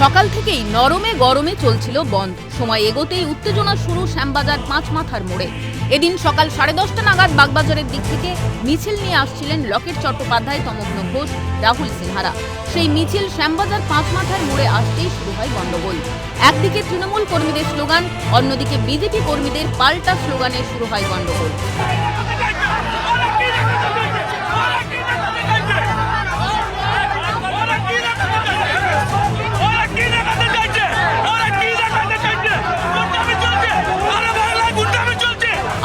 সকাল থেকেই নরমে গরমে চলছিল বন্ধ। সময় এগোতেই উত্তেজনা শুরু শ্যামবাজার পাঁচ মাথার মোড়ে। এদিন সকাল সাড়ে দশটা নাগাদ বাগবাজারের দিক থেকে মিছিল নিয়ে আসছিলেন লকেট চট্টোপাধ্যায় তমগ্ন ঘোষ, রাহুল সিনহারা। সেই মিছিল শ্যামবাজার পাঁচ মাথার মোড়ে আসতেই শুরু হয় গন্ডগোল। একদিকে তৃণমূল কর্মীদের স্লোগান, অন্যদিকে বিজেপি কর্মীদের পাল্টা স্লোগানে শুরু হয় গন্ডগোল।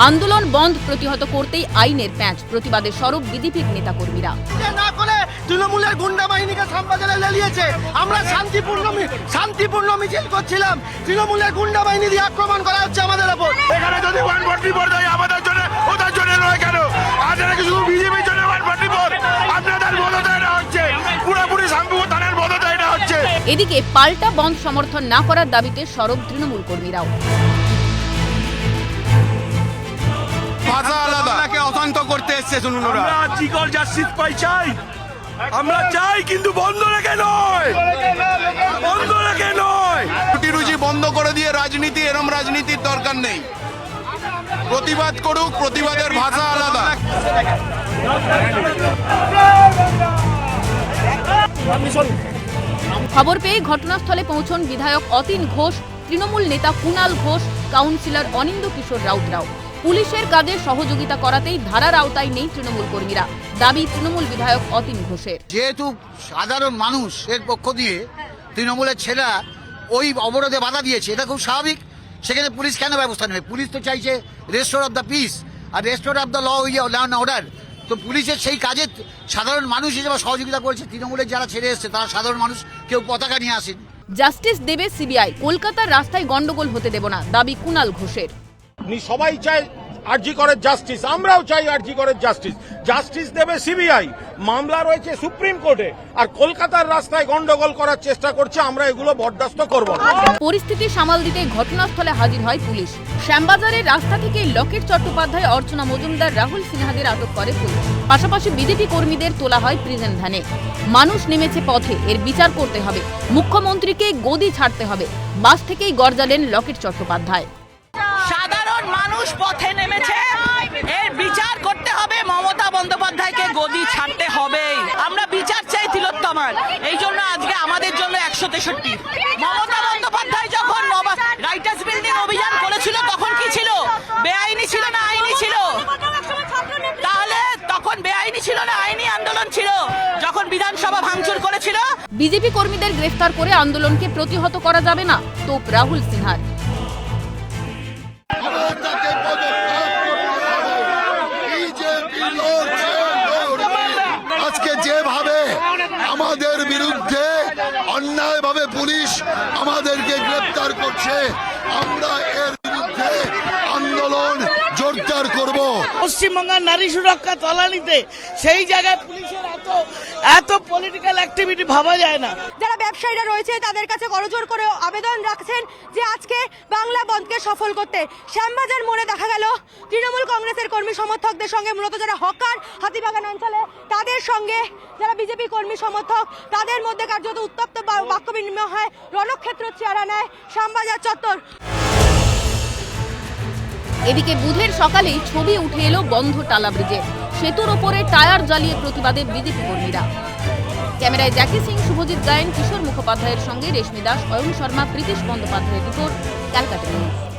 আন্দোলন বন্ধ প্রতিহত করতেই আইনের প্যাঁচ। প্রতিবাদে সরব বিজেপির নেতাকর্মীরা। যে না করে তৃণমূলের গুন্ডা বাহিনীকে লেলিয়েছে। আমরা শান্তিপূর্ণ শান্তিপূর্ণ মিছিল করছিলাম। তৃণমূলের গুন্ডা বাহিনী দিয়ে আক্রমণ করা হচ্ছে আমাদের ওপর। এখানে যদি ওয়ান ফোর্টি ফোর দেয় আমাদের জন্য ওদের জন্য নয় কেন? আপনারা কি শুধু বিজেপির জন্য ওয়ান ফোর্টি ফোর আপনাদের মদতে এটা হচ্ছে। পুরোপুরি শান্তিপুর থানার মদতে এটা হচ্ছে। এদিকে পাল্টা বন্ধ সমর্থন না করার দাবিতে সরব তৃণমূল কর্মীরাও। ভাষা আলাদা। আপনাকে অশান্ত করতে এসছে শুনুন ওরা। আমরা জিগল জাস্টিস পাই চাই। আমরা চাই কিন্তু বন্ধ রেখে নয়। বন্ধ রেখে নয়। রুটি রুজি বন্ধ করে দিয়ে রাজনীতি এরম রাজনীতির দরকার নেই। প্রতিবাদ করুক প্রতিবাদের ভাষা আলাদা। খবর পেয়ে ঘটনাস্থলে পৌঁছন বিধায়ক অতীন ঘোষ তৃণমূল নেতা কুণাল ঘোষ কাউন্সিলর অনিন্দ কিশোর রাউতরাও। পুলিশের কাজে সহযোগিতা করাতেই ধারার আওতায় নেই তৃণমূল কর্মীরা। দাবি তৃণমূল বিধায়ক অতীন ঘোষের। যেহেতু সাধারণ মানুষের পক্ষ দিয়ে তৃণমূলের ছেলেরা ওই অবরোধে বাধা দিয়েছে এটা খুব স্বাভাবিক। সেখানে পুলিশ কেন ব্যবস্থা নেবে? পুলিশ তো চাইছে restore of the peace R restore of the law and order তো পুলিশের সেই কাজে সাধারণ মানুষ হিসেবে সহযোগিতা করেছে। তৃণমূলের যারা ছেড়ে এসছে তারা সাধারণ মানুষ কেউ পতাকা নিয়ে আসেন। জাস্টিস দেবে সিবিআই। কলকাতার রাস্তায় গন্ডগোল হতে দেব না দাবি কুণাল ঘোষের। সবাই চায় আরজি করের জাস্টিস আমরাও চাই আরজি করের জাস্টিস জাস্টিস দেবে সিবিআই মামলা রয়েছে সুপ্রিম কোর্টে আর কলকাতার রাস্তায় গন্ডগোল করার চেষ্টা করছে, আমরা এগুলো বরদাস্ত করব পরিস্থিতি সামাল দিতে ঘটনাস্থলে হাজির হয় পুলিশ। শ্যামবাজারের রাস্তা থেকে লকেট চট্টোপাধ্যায়, অর্চনা মজুমদার, রাহুল সিনহাদের আটক করে পুলিশ। পাশাপাশি বিজেপি কর্মীদের তোলা হয় প্রিজন ভ্যানে মানুষ নেমেছে পথে, এর বিচার করতে হবে। মুখ্যমন্ত্রীকে গদি ছাড়তে হবে। বাস থেকেই গর্জালেন লকেট চট্টোপাধ্যায়। পথে নেমেছে। এর বিচার করতে হবে মমতা বন্দ্যোপাধ্যায়কে গদি ছাড়তে হবে। আমরা বিচার চাই তিলোত্তমার। এই জন্য আজকে আমাদের জন্য একশো তেষট্টি। মমতা বন্দ্যোপাধ্যায় যখন রাইটার্স বিল্ডিং অভিযান করেছিল তখন কি ছিল? বেআইনি ছিল না আইনি ছিল? তাহলে তখন বেআইনি ছিল না আইনি আন্দোলন ছিল? যখন বিধানসভা ভাঙচুর করেছিল? বিজেপি কর্মীদের গ্রেফতার করে আন্দোলনকে প্রতিহত করা যাবে না। তোপ রাহুল সিনহার আজকে যেভাবে আমাদের বিরুদ্ধে অন্যায়ভাবে পুলিশ আমাদেরকে গ্রেপ্তার করছে। আমরা এর বিরুদ্ধে আন্দোলন জোরদার করব পশ্চিমবঙ্গের নারী সুরক্ষা তলানিতে সেই জায়গায় পুলিশের এত এত পলিটিক্যাল অ্যাক্টিভিটি ভাবা যায় না। যারা ব্যবসায়ীরা রয়েছে, তাদের কাছে করজোর করে আবেদন রাখছেন যে আজকে বাংলা বন্ধকে সফল করতে। শ্যামবাজার মোড়ে দেখা গেল তৃণমূল কংগ্রেসের কর্মী সমর্থকদের সঙ্গে, মূলত যারা হকার হাতিবাগান অঞ্চলে, তাদের সঙ্গে যারা বিজেপি কর্মী সমর্থক, তাদের মধ্যে কার্যত উত্তপ্ত বাক্য বিনিময় হয়। রণক্ষেত্র চেহারা নেয় শ্যামবাজার চত্বর। এদিকে বুধের সকালেই ছবি উঠে এলো বন্ধ টালা ব্রিজে। সেতুর ওপরে টায়ার জ্বালিয়ে প্রতিবাদে বিজেপি কর্মীরা। ক্যামেরায় জ্যাকি সিং, শুভজিৎ গায়েন, কিশোর মুখোপাধ্যায়ের সঙ্গে রেশমি দাস, অয়ন শর্মা, প্রীতিশ বন্দ্যোপাধ্যায়ের রিপোর্ট, ক্যালকাটা নিউজ।